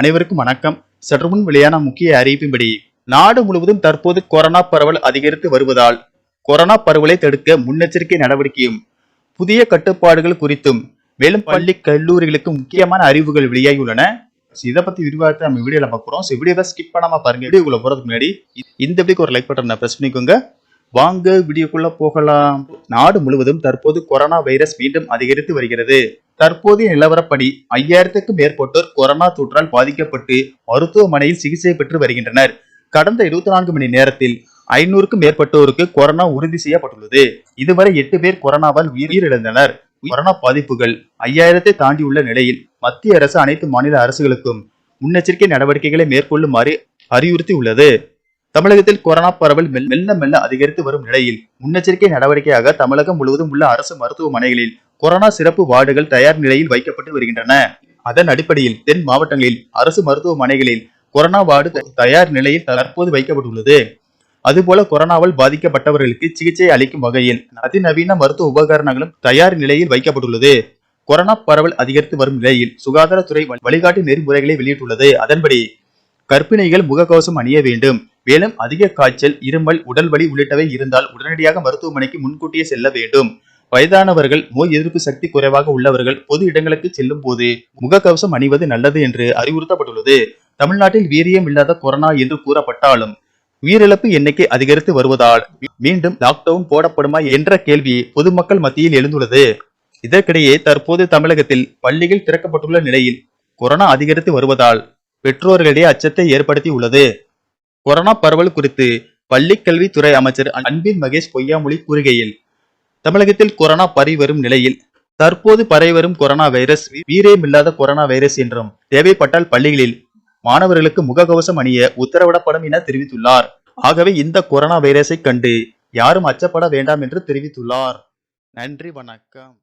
அனைவருக்கும் வணக்கம். சற்று முன் வெளியான முக்கிய அறிவிப்பின்படி நாடு முழுவதும் தற்போது கொரோனா பரவல் அதிகரித்து வருவதால் கொரோனா பரவலை தடுக்க முன்னெச்சரிக்கை நடவடிக்கையும் புதிய கட்டுப்பாடுகள் குறித்தும் மேலும் பள்ளி கல்லூரிகளுக்கு முக்கியமான அறிவுகள் வெளியாகியுள்ளன. இதை பத்தி விரிவாக நம்ம வீடியோல பார்க்குறோம் ஸோ வீடியோவை ஸ்கிப் பண்ணாம பாருங்க. வீடியோக்குள்ள போறதுக்கு முன்னாடி இந்த வீடியோக்கு ஒரு லைக் பட்டன் பிரஸ் பண்ணிக்கோங்க. வாங்க வீடியோக்குள்ள போகலாம். நாடு முழுவதும் தற்போது கொரோனா வைரஸ் மீண்டும் அதிகரித்து வருகிறது. தற்போதைய நிலவரப்படி ஐயாயிரத்துக்கும் மேற்பட்டோர் கொரோனா தொற்றால் பாதிக்கப்பட்டு மருத்துவமனையில் சிகிச்சை பெற்று வருகின்றனர். கடந்த இருபத்தி நான்கு மணி நேரத்தில் ஐநூறுக்கும் மேற்பட்டோருக்கு கொரோனா உறுதி செய்யப்பட்டுள்ளது. இதுவரை எட்டு பேர் கொரோனாவால் உயிரிழந்தனர் கொரோனா பாதிப்புகள் ஐயாயிரத்தை தாண்டியுள்ள நிலையில் மத்திய அரசு அனைத்து மாநில அரசுகளுக்கும் முன்னெச்சரிக்கை நடவடிக்கைகளை மேற்கொள்ளுமாறு அறிவுறுத்தி உள்ளது தமிழகத்தில் கொரோனா பரவல் மெல்ல மெல்ல அதிகரித்து வரும் நிலையில் முன்னெச்சரிக்கை நடவடிக்கையாக தமிழகம் முழுவதும் உள்ள அரசு மருத்துவமனைகளில் கொரோனா சிறப்பு வார்டுகள் தயார் நிலையில் வைக்கப்பட்டு வருகின்றன. அதன் அடிப்படையில் தென் மாவட்டங்களில் அரசு மருத்துவமனைகளில் கொரோனா வார்டு தயார் நிலையில் தற்போது வைக்கப்பட்டுள்ளது. அதுபோல கொரோனாவால் பாதிக்கப்பட்டவர்களுக்கு சிகிச்சை அளிக்கும் வகையில் அதிநவீன மருத்துவ உபகரணங்களும் தயார் நிலையில் வைக்கப்பட்டுள்ளது. கொரோனா பரவல் அதிகரித்து வரும் நிலையில் சுகாதாரத்துறை வழிகாட்டு நெறிமுறைகளை வெளியிட்டுள்ளது. அதன்படி கர்ப்பிணிகள் முகக்கவசம் அணிய வேண்டும். மேலும் அதிக காய்ச்சல் இருமல் உடல் வலி உள்ளிட்டவை இருந்தால் உடனடியாக மருத்துவமனைக்கு முன்கூட்டியே செல்ல வேண்டும். வயதானவர்கள் நோய் எதிர்ப்பு சக்தி குறைவாக உள்ளவர்கள் பொது இடங்களுக்கு செல்லும் போது முகக்கவசம் அணிவது நல்லது என்று அறிவுறுத்தப்பட்டுள்ளது. தமிழ்நாட்டில் வீரியம் இல்லாத கொரோனா என்று கூறப்பட்டாலும் உயிரிழப்பு எண்ணிக்கை அதிகரித்து வருவதால் மீண்டும் லாக்டவுன் போடப்படுமா என்ற கேள்வி பொதுமக்கள் மத்தியில் எழுந்துள்ளது. இதற்கிடையே தற்போது தமிழகத்தில் பள்ளிகள் திறக்கப்பட்டுள்ள நிலையில் கொரோனா அதிகரித்து வருவதால் பெற்றோர்களிடையே அச்சத்தை ஏற்படுத்தி உள்ளது கொரோனா பரவல் குறித்து பள்ளிக்கல்வித்துறை அமைச்சர் அன்பின் மகேஷ் பொய்யாமொழி கூறுகையில் தமிழகத்தில் கொரோனா பரவி வரும் நிலையில் தற்போது பரவி வரும் கொரோனா வைரஸ் வீரியமில்லாத கொரோனா வைரஸ் என்றும் தேவைப்பட்டால் பள்ளிகளில் மாணவர்களுக்கு முகக்கவசம் அணிய உத்தரவிடப்படும் என தெரிவித்துள்ளார். ஆகவே இந்த கொரோனா வைரஸை கண்டு யாரும் அச்சப்பட வேண்டாம் என்று தெரிவித்துள்ளார். நன்றி வணக்கம்.